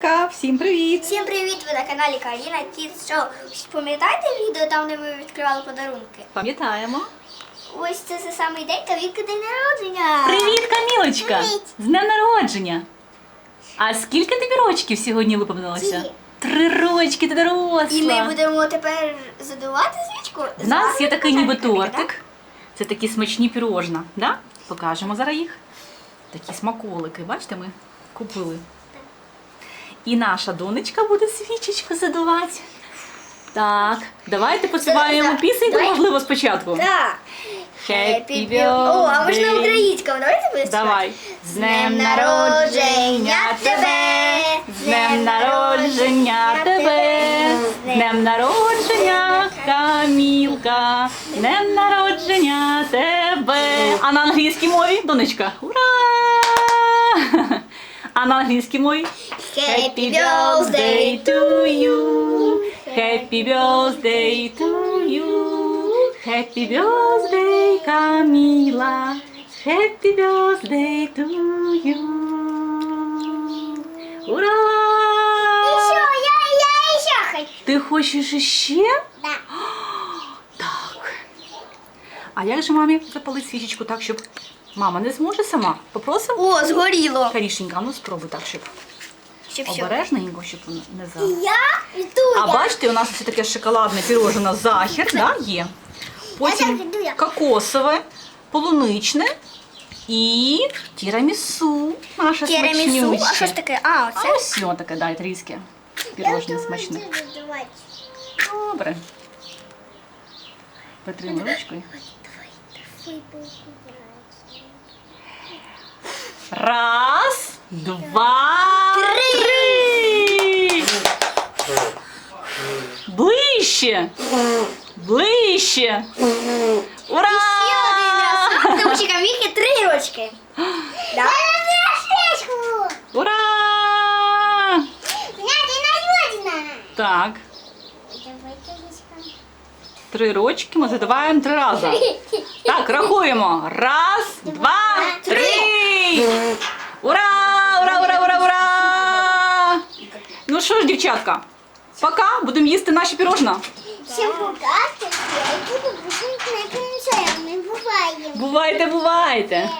Ка, всім привіт! Всім привіт! Ви на каналі Каріна Kids Show. Пам'ятаєте відео там, де ми відкривали подарунки? Пам'ятаємо. Ось це той самий день та день народження. Привіт, Камілочка! Привіт. З днем народження! А скільки тобі рочків сьогодні виповнилося? Три. Три рочки, ти доросла! І ми будемо тепер задувати свічку. У нас є такий ніби тортик. Це такі смачні пірожна. Да? Покажемо зараз їх. Такі смаколики, бачите, ми купили. І наша донечка буде свічечку задувати. Так, давайте поспіваємо пісеньку, можливо, спочатку. Так. Happy birthday. О, а можна українською? Давайте будемо Давай. З днем народження тебе! З днем народження тебе! З днем народження, Камілка! З днем народження тебе! А на англійській мові, донечка? Ура! А на англійській мові? Happy birthday to you. Happy birthday to you. Happy birthday, Каміла. Happy birthday to you. Ура! Еще, я, я еще хочу. Ти хочеш іще? Да. Так. А як же мамі запалити свічечку так, щоб мама не зможе сама? Попросимо? О, згоріло. Карішенька, ну спробуй так, щоб Щоб що? обережненько, щоб воно не за. Я йду. А бачите, у нас ось таке шоколадне пірожне захід, да, є. Потім так іду я. кокосове, полуничне і тірамісу. Наше Тірамісу. А що ж таке? А, А оце? ось воно таке, да, італійське пірожне смачне. Добре. Потримай ручкою. Раз, два, три. Ближче. Ближче. Ура! Тому що Каміки три рочки. Да? Ура! Так, три рочки ми задаваємо три рази. Так, рахуємо. Раз, два, три. Ура! Ура, ура, ура, ура! Ну що ж, дівчатка, пока, будемо їсти наші пірожна. Всім пока, я буду бути не Буває. Бувайте, бувайте!